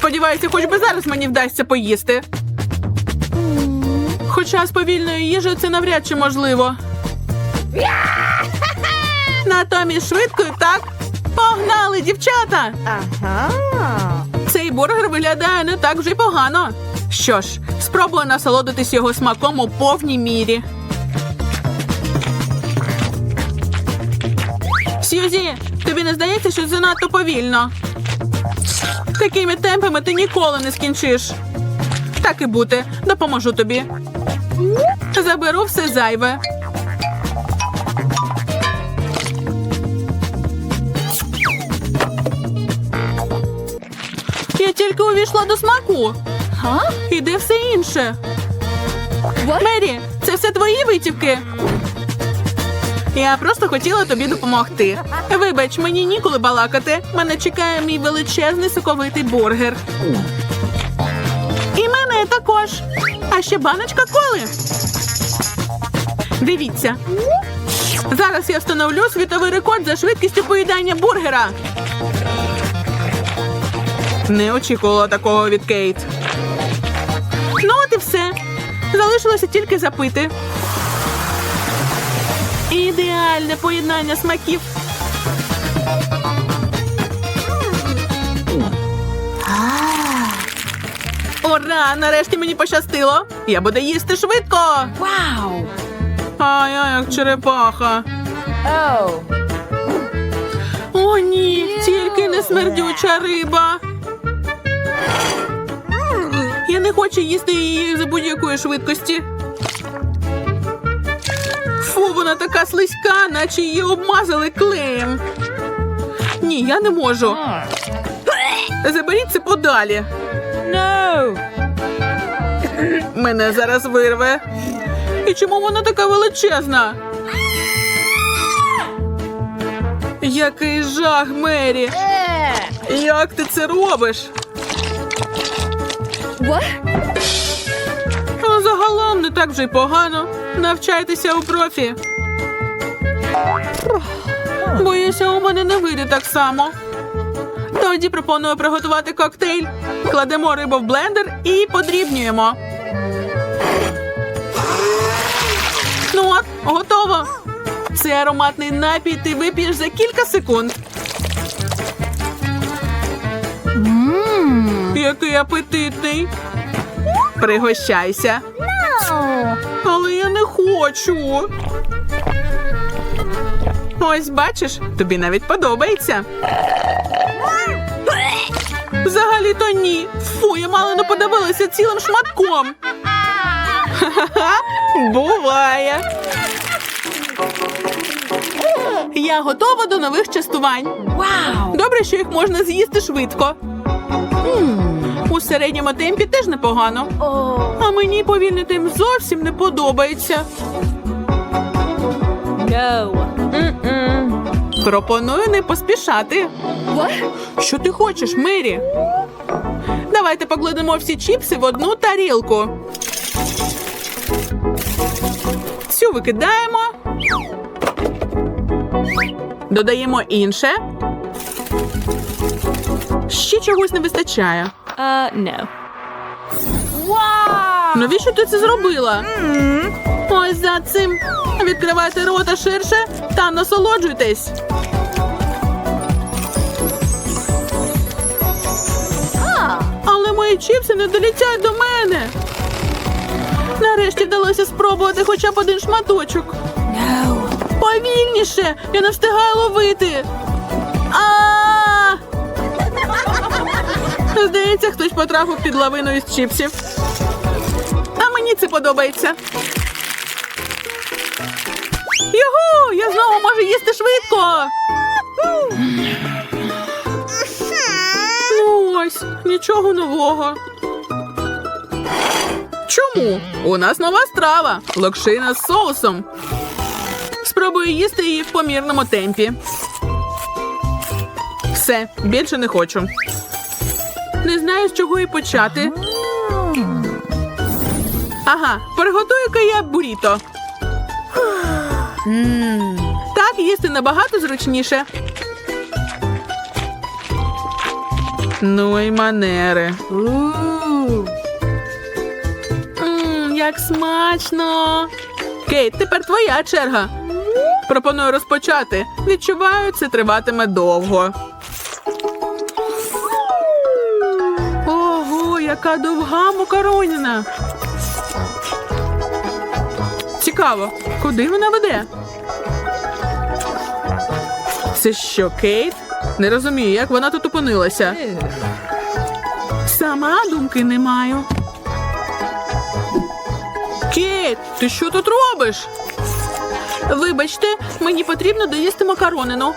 Сподіваюся, хоч би зараз мені вдасться поїсти. Хоча з повільною їжею це навряд чи можливо. Натомість швидкою так. Погнали, дівчата! Ага. Цей бургер виглядає не так вже й погано. Що ж, спробую насолодитись його смаком у повній мірі. Сьюзі, тобі не здається, що занадто повільно? Такими темпами ти ніколи не скінчиш. Так і бути, допоможу тобі. Заберу все зайве. Я тільки увійшла до смаку. Га? І де все інше? Мері, це все твої витівки. Я просто хотіла тобі допомогти. Вибач, мені ніколи балакати. Мене чекає мій величезний соковитий бургер. І мене також. А ще баночка коли. Дивіться. Зараз я встановлю світовий рекорд за швидкістю поїдання бургера. Не очікувала такого від Кейт. Ну, от і все. Залишилося тільки запити. Ідеальне поєднання смаків. Ура! Нарешті мені пощастило. Я буду їсти швидко. Wow. А я як черепаха. Oh. О, ні, тільки не смердюча риба. Я не хочу їсти її за будь-якої швидкості. Вона така слизька, наче її обмазали клеєм. Ні, я не можу. Заберіть це подалі. No. Мене зараз вирве. І чому вона така величезна? Який жах, Мері! Як ти це робиш? What? Загалом не так вже й погано. Навчайтеся у профі. Боюся, у мене не вийде так само. Тоді пропоную приготувати коктейль. Кладемо рибу в блендер і подрібнюємо. Ну от, готово. Цей ароматний напій ти вип'єш за кілька секунд. Який апетитний. Пригощайся. Але я не хочу. Ось бачиш, тобі навіть подобається. Взагалі-то ні. Фу, я мало не подивилася цілим шматком. Ха-ха-ха, буває. Я готова до нових частувань. Wow. Добре, що їх можна з'їсти швидко. У середньому темпі теж непогано. А мені повільний темп зовсім не подобається. No. Пропоную не поспішати. What? Що ти хочеш, Мері? Давайте покладемо всі чіпси в одну тарілку. Цю викидаємо. Додаємо інше. Ще чогось не вистачає. Uh, no. Wow. Навіщо ти це зробила? Ось за цим. Відкривайте рота ширше та насолоджуйтесь. Ah. Але мої чіпси не долітять до мене. Нарешті вдалося спробувати хоча б один шматочок. No. Повільніше! Я не встигаю ловити. А! Здається, хтось потрапив під лавину із чіпсів. А мені це подобається. Югу! Я знову можу їсти швидко. Ну ось, нічого нового. Чому? У нас нова страва локшина з соусом. Спробую їсти її в помірному темпі. Все, більше не хочу. Не знаю, з чого і почати. Ага, приготую-ка я буріто. Так їсти набагато зручніше. Ну і манери. Як смачно. Кейт, тепер твоя черга. Пропоную розпочати. Відчуваю, це триватиме довго. Яка довга макароніна. Цікаво, куди вона веде? Це що, Кейт? Не розумію, як вона тут опинилася. Сама думки не маю. Кейт, ти що тут робиш? Вибачте, мені потрібно доїсти макаронину.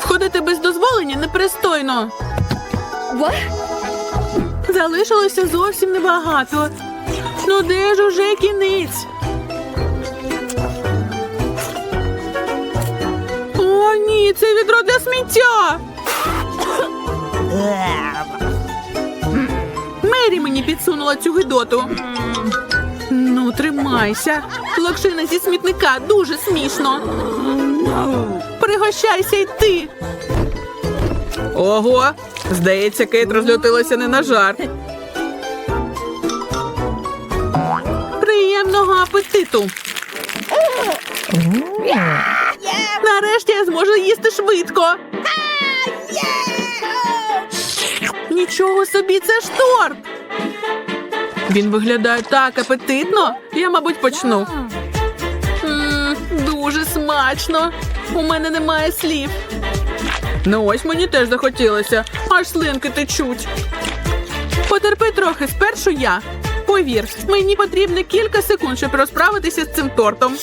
Входити без дозволення непристойно. What? Залишилося зовсім небагато. Ну де ж уже кінець? О, ні, це відро для сміття. Мері мені підсунула цю гидоту. Ну, тримайся. Локшина зі смітника дуже смішно. Пригощайся й ти. Ого, здається, Кейт розлютилася не на жарт. Приємного апетиту. Нарешті я зможу їсти швидко. Нічого собі, це ж торт. Він виглядає так апетитно. Я, мабуть, почну. Дуже смачно. У мене немає слів. Ну ось мені теж захотілося, аж слинки течуть. Потерпи трохи, спершу я. Повір, мені потрібно кілька секунд, щоб розправитися з цим тортом.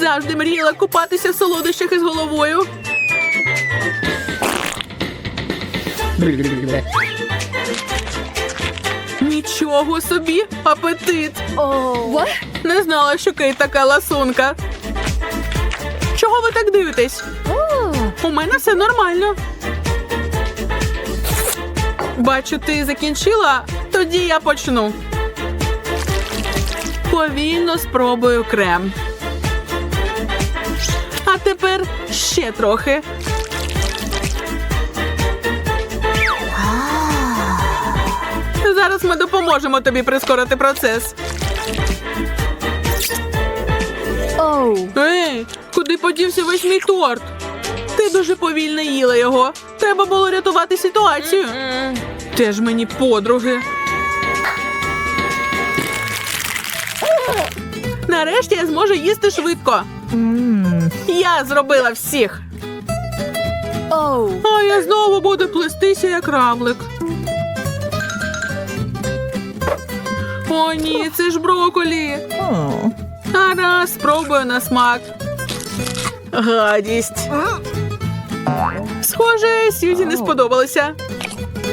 Завжди мріяла купатися в солодощах із головою. Нічого собі, апетит. Oh. Не знала, що Кейт така ласунка. Чого ви так дивитесь? Oh. У мене все нормально. Бачу, ти закінчила, тоді я почну. Повільно спробую крем. А тепер ще трохи. Зараз ми допоможемо тобі прискорити процес. Oh. Ей, куди подівся весь мій торт? Ти дуже повільно їла його. Треба було рятувати ситуацію. Теж мені подруги. Нарешті я зможу їсти швидко. Я зробила всіх. А я знову буду плестися, як равлик. О, ні, це ж броколі. Гаразд, спробую на смак. Гадість. Схоже, Сьюзі не сподобалося.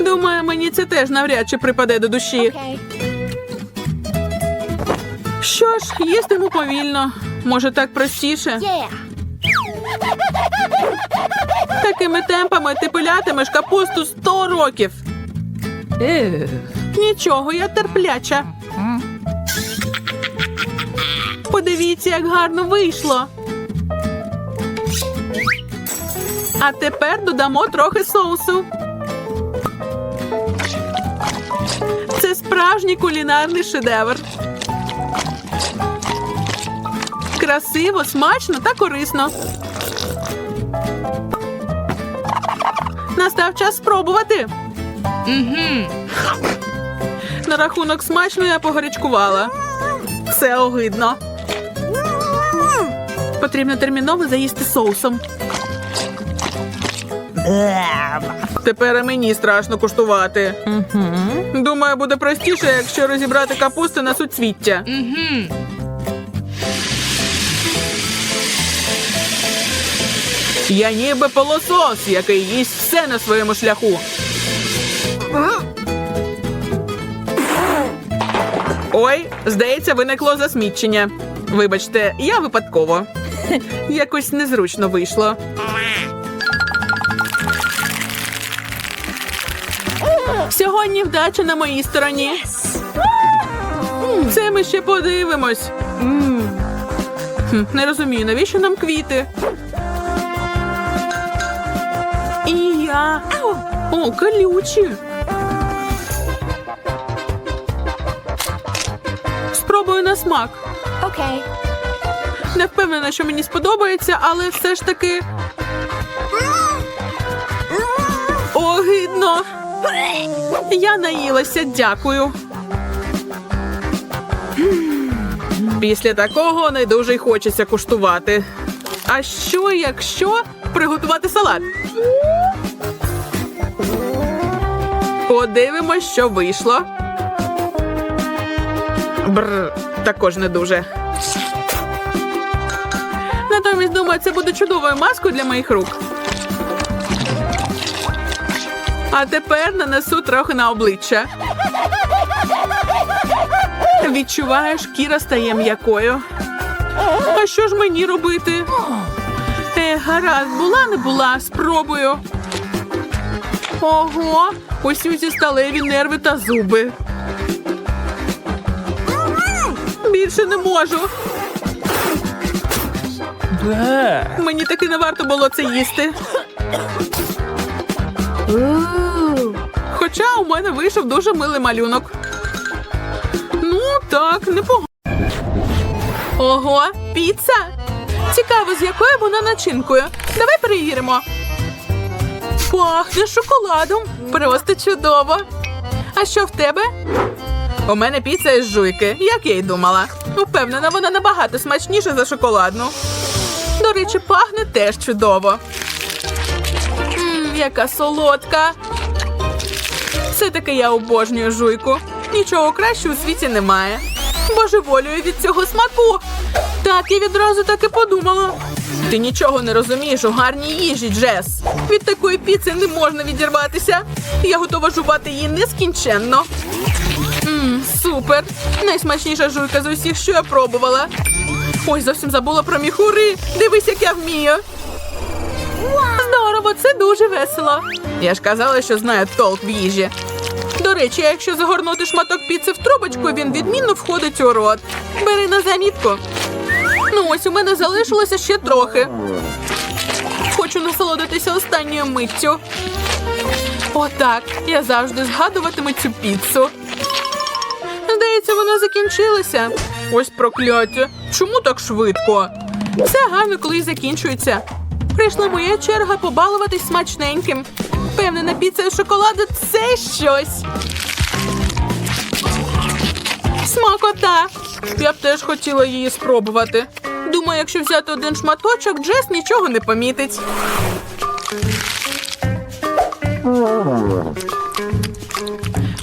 Думаю, мені це теж навряд чи припаде до душі. Що ж, їстиму повільно. Може, так простіше. Такими темпами ти пилятимеш капусту 100 років. Нічого, я терпляча. Подивіться, як гарно вийшло. А тепер додамо трохи соусу. Це справжній кулінарний шедевр. Красиво, смачно та корисно. Настав час спробувати. На рахунок смачно я погарячкувала. Все огидно. Потрібно терміново заїсти соусом. Тепер і мені страшно куштувати. Думаю, буде простіше, якщо розібрати капусту на суцвіття. Я ніби полосос, який їсть все на своєму шляху. Ой, здається, виникло засмічення. Вибачте, я випадково. Якось незручно вийшло. Сьогодні вдача на моїй стороні. Це ми ще подивимось. Не розумію, навіщо нам квіти? І я. О, колючі. Спробую на смак. Okay. Не впевнена, що мені сподобається, але все ж таки. Огидно. Я наїлася, дякую. Після такого не дуже й хочеться куштувати. А що, якщо приготувати салат? Подивимось, що вийшло. Бр, також не дуже. Натомість, думаю, це буде чудовою маскою для моїх рук. А тепер нанесу трохи на обличчя. Відчуваю, шкіра стає м'якою. А що ж мені робити? Е, гаразд, була не була, спробую. Ого, ось усі сталеві нерви та зуби. Більше не можу. Мені таки не варто було це їсти. Хоча у мене вийшов дуже милий малюнок. Ну, так, непогано. Ого, піца. Цікаво, з якою вона начинкою. Давай перевіримо. Пахне шоколадом. Просто чудово. А що в тебе? У мене піца із жуйки, як я й думала. Упевнена, вона набагато смачніша за шоколадну. До речі, пахне теж чудово. Яка солодка. Все-таки я обожнюю жуйку. Нічого кращого у світі немає. Божеволюю від цього смаку. Так, я відразу так і подумала. Ти нічого не розумієш у гарній їжі, Джес. Від такої піци не можна відірватися. Я готова жувати її нескінченно. Мм, супер! Найсмачніша жуйка з усіх, що я пробувала. Ой, зовсім забула про міхури. Дивись, як я вмію. Здорово, це дуже весело. Я ж казала, що знаю толк в їжі. До речі, якщо загорнути шматок піци в трубочку, він відмінно входить у рот. Бери на замітку. Ну ось у мене залишилося ще трохи. Хочу насолодитися останньою миттю. Отак. Я завжди згадуватиму цю піцу. Здається, вона закінчилася. Ось прокляття. Чому так швидко? Все гарно, коли закінчується. Прийшла моя черга побалуватись смачненьким. Впевнена, піца з шоколаду це щось. Смакота. Я б теж хотіла її спробувати. Думаю, якщо взяти один шматочок, Джес нічого не помітить.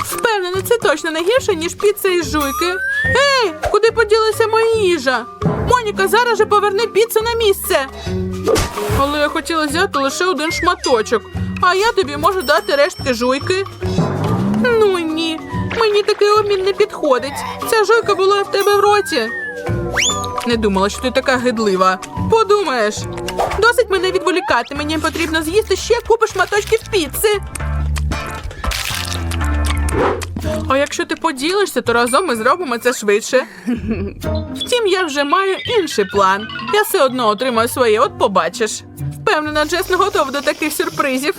Впевнена, це точно не гірше, ніж піца із жуйки. Ей, куди поділася моя їжа? Моніка, зараз же поверни піцу на місце. Але я хотіла взяти лише один шматочок, а я тобі можу дати рештки жуйки. Ну ні, мені такий обмін не підходить. Ця жуйка була в тебе в роті. Не думала, що ти така гидлива. Подумаєш. Досить мене відволікати. Мені потрібно з'їсти ще купу шматочків піци. А якщо ти поділишся, то разом ми зробимо це швидше. Втім, я вже маю інший план. Я все одно отримаю своє, от побачиш. Впевнена, Джес готова до таких сюрпризів.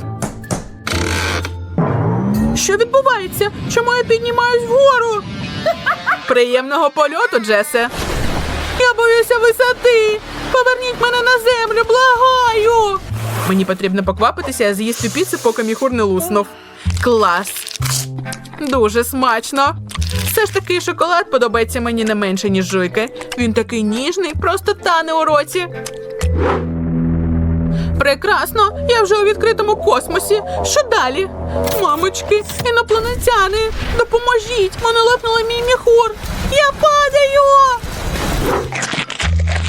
Що відбувається? Чому я піднімаюсь вгору? Приємного польоту, Джесе. Я боюся висоти. Поверніть мене на землю, благаю. Мені потрібно поквапитися і з'їсти піцу, поки міхур не луснув. Клас. Дуже смачно. Все ж таки шоколад подобається мені не менше, ніж жуйки. Він такий ніжний, просто тане у роті. Прекрасно, я вже у відкритому космосі. Що далі? Мамочки, інопланетяни, допоможіть! Мене лопнули мій міхур. Я падаю.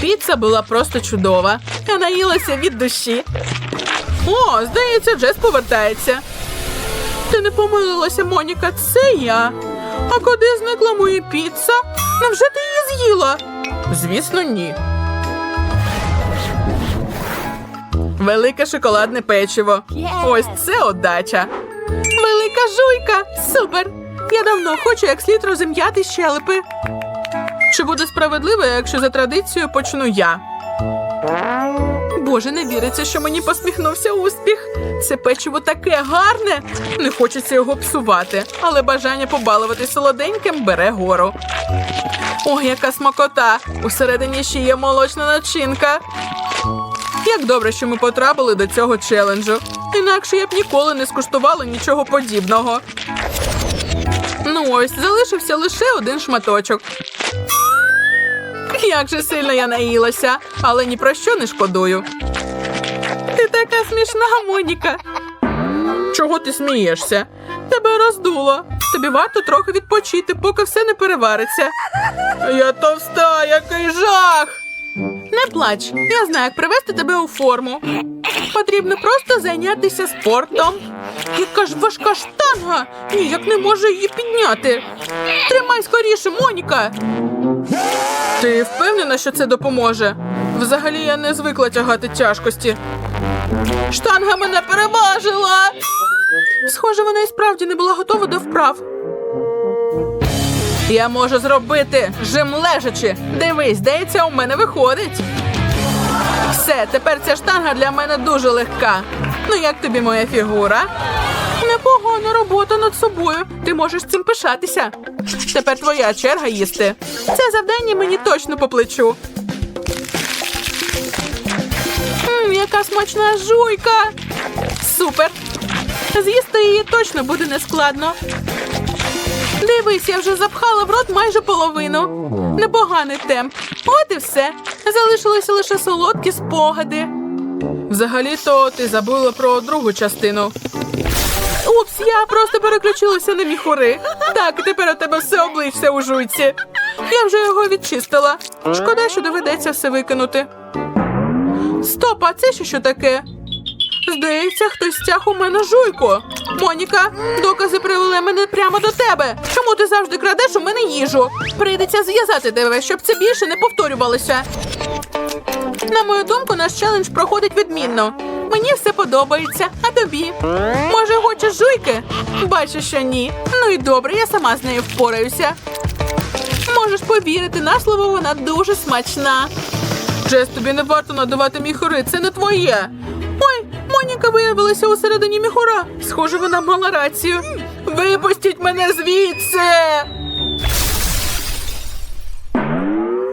Піца була просто чудова. Я наїлася від душі. О, здається, Джес повертається. Не помилилася, Моніка, це я. А куди зникла моя піца? Невже ти її з'їла? Звісно, ні. Велике шоколадне печиво. Ось це отдача. Велика жуйка. Супер. Я давно хочу як слід розім'яти щелепи. Чи буде справедливо, якщо за традицією почну я? Боже, не віриться, що мені посміхнувся успіх. Це печиво таке гарне. Не хочеться його псувати, але бажання побалувати солоденьким бере гору. Ой, яка смакота! Усередині ще є молочна начинка. Як добре, що ми потрапили до цього челенджу. Інакше я б ніколи не скуштувала нічого подібного. Ну ось, залишився лише один шматочок. Як же сильно я наїлася, але ні про що не шкодую. Така смішна, Моніка. Чого ти смієшся? Тебе роздуло. Тобі варто трохи відпочити, поки все не перевариться. Я товста, який жах. Не плач, я знаю, як привести тебе у форму. Потрібно просто зайнятися спортом. Яка ж важка штанга! Ніяк не можу її підняти. Тримай скоріше, Моніка. Ти впевнена, що це допоможе? Взагалі я не звикла тягати тяжкості. Штанга мене переважила. Схоже, вона і справді не була готова до вправ. Я можу зробити жим лежачи. Дивись, здається, у мене виходить. Все, тепер ця штанга для мене дуже легка. Ну як тобі моя фігура? Непогана робота над собою. Ти можеш цим пишатися. Тепер твоя черга їсти. Це завдання мені точно по плечу. Яка смачна жуйка! Супер! З'їсти її точно буде нескладно. Дивись, я вже запхала в рот майже половину. Непоганий темп. От і все. Залишилися лише солодкі спогади. Взагалі-то ти забула про другу частину. Упс, я просто переключилася на міхури. Так, тепер у тебе все обличчя у жуйці. Я вже його відчистила. Шкода, що доведеться все викинути. Стоп, а це ще що таке? Здається, хтось стяг у мене жуйку. Моніка, докази привели мене прямо до тебе. Чому ти завжди крадеш у мене їжу? Прийдеться зв'язати тебе, щоб це більше не повторювалося. На мою думку, наш челендж проходить відмінно. Мені все подобається, а тобі? Може, хочеш жуйки? Бачу, що ні. Ну і добре, я сама з нею впораюся. Можеш повірити, на слово вона дуже смачна. Джес, тобі не варто надавати міхури, це не твоє. Ой, Моніка виявилася у середині міхура. Схоже, вона мала рацію. Випустіть мене звідси.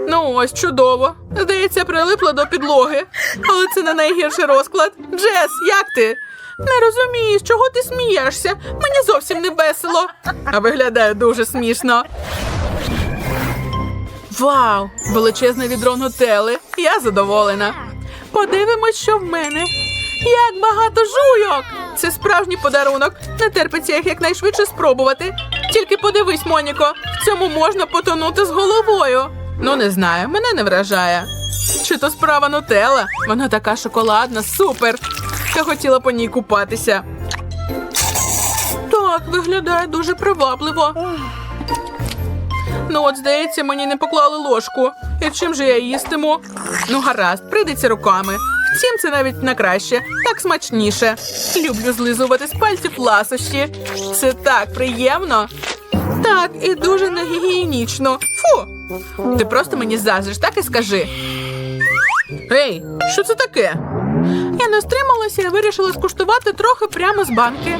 Ну ось чудово. Здається, прилипла до підлоги. Але це не найгірший розклад. Джес, як ти? Не розумію, з чого ти смієшся. Мені зовсім не весело. А виглядає дуже смішно. Вау! Величезне відро нутели. Я задоволена. Подивимось, що в мене. Як багато жуйок! Це справжній подарунок. Не терпиться їх якнайшвидше спробувати. Тільки подивись, Моніко, в цьому можна потонути з головою. Ну, не знаю, мене не вражає. Чи то справа нутела? Вона така шоколадна, супер. Я хотіла по ній купатися. Так, виглядає дуже привабливо. Ну, от, здається, мені не поклали ложку. І чим же я їстиму? Ну, гаразд, прийдеться руками. Втім, це навіть на краще, так смачніше. Люблю злизувати з пальців ласощі. Це так приємно. Так, і дуже негігієнічно. Фу. Ти просто мені заздриш, так і скажи. Ей, що це таке? Я не стрималася і вирішила скуштувати трохи прямо з банки.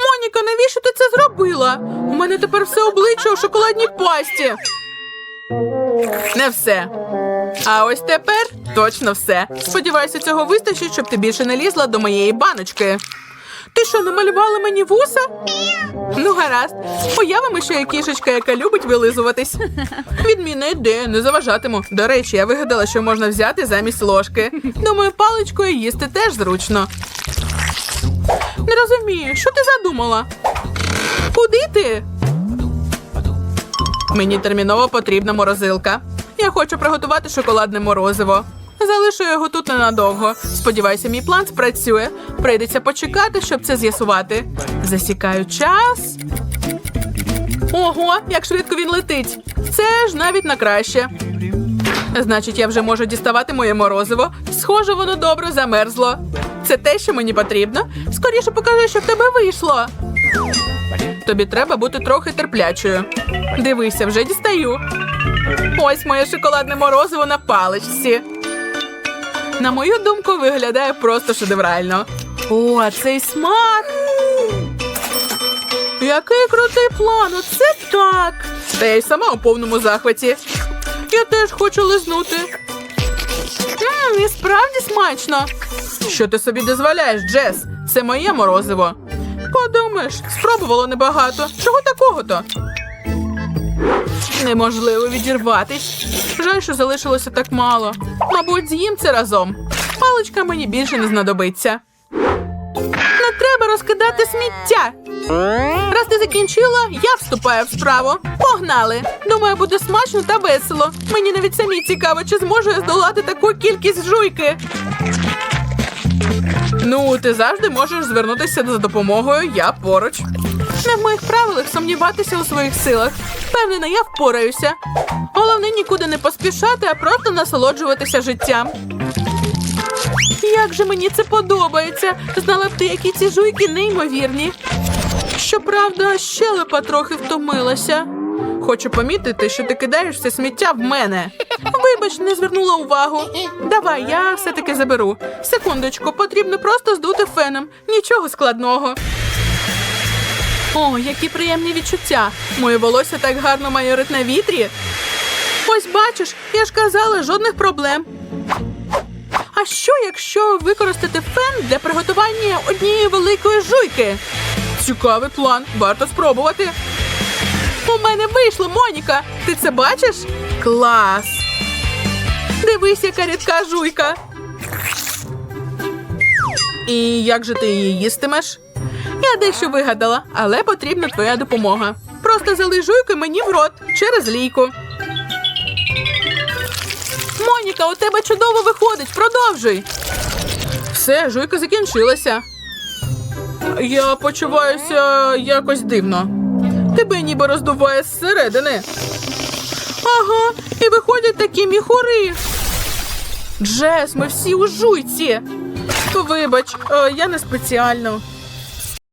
Моніка, навіщо ти це зробила? У мене тепер все обличчя у шоколадній пасті. Не все. А ось тепер точно все. Сподіваюся, цього вистачить, щоб ти більше не лізла до моєї баночки. Ти що, намалювала мені вуса? Ну, гаразд. Уявимо, що я кішечка, яка любить вилизуватись. Відмінна ідея, не заважатиму. До речі, я вигадала, що можна взяти замість ложки. Думаю, паличкою їсти теж зручно. Не розумію, що ти задумала? Куди ти? Мені терміново потрібна морозилка. Я хочу приготувати шоколадне морозиво. Залишу його тут ненадовго. Сподіваюся, мій план спрацює. Прийдеться почекати, щоб це з'ясувати. Засікаю час. Ого, як швидко він летить. Це ж навіть на краще. Значить, я вже можу діставати моє морозиво. Схоже, воно добре замерзло. Це те, що мені потрібно. Скоріше покажи, що в тебе вийшло. Тобі треба бути трохи терплячою. Дивися, вже дістаю. Ось моє шоколадне морозиво на паличці. На мою думку, виглядає просто шедеврально. О, цей смак! Який крутий план, оце так. Та я й сама у повному захваті. Я теж хочу лизнути. Ммм, справді смачно. Що ти собі дозволяєш, Джес? Це моє морозиво. Подумаєш, спробувало небагато. Чого такого-то? Неможливо відірватись. Жаль, що залишилося так мало. Мабуть, з'їм це разом. Паличка мені більше не знадобиться. Треба розкидати сміття. Раз ти закінчила, я вступаю в справу. Погнали! Думаю, буде смачно та весело. Мені навіть самі цікаво, чи зможу я здолати таку кількість жуйки. Ну, ти завжди можеш звернутися за допомогою, я поруч. Не в моїх правилах сумніватися у своїх силах. Впевнена, я впораюся. Головне нікуди не поспішати, а просто насолоджуватися життям. Як же мені це подобається! Знала б ти, які ці жуйки неймовірні. Щоправда, щелепа трохи втомилася. Хочу помітити, що ти кидаєш все сміття в мене. Вибач, не звернула увагу. Давай, я все-таки заберу. Секундочку, потрібно просто здути феном. Нічого складного. О, які приємні відчуття. Моє волосся так гарно майорить на вітрі. Ось бачиш, я ж казала, жодних проблем. А що, якщо використати фен для приготування однієї великої жуйки? Цікавий план, варто спробувати. У мене вийшло, Моніка. Ти це бачиш? Клас. Дивись, яка рідка жуйка. І як же ти її їстимеш? Я дещо вигадала, але потрібна твоя допомога. Просто залий жуйку мені в рот через лійку. Моніка, у тебе чудово виходить. Продовжуй. Все, жуйка закінчилася. Я почуваюся якось дивно. Тебе ніби роздуває зсередини. Ага, і виходять такі міхури. Джес, ми всі у жуйці. Вибач, е, я не спеціально.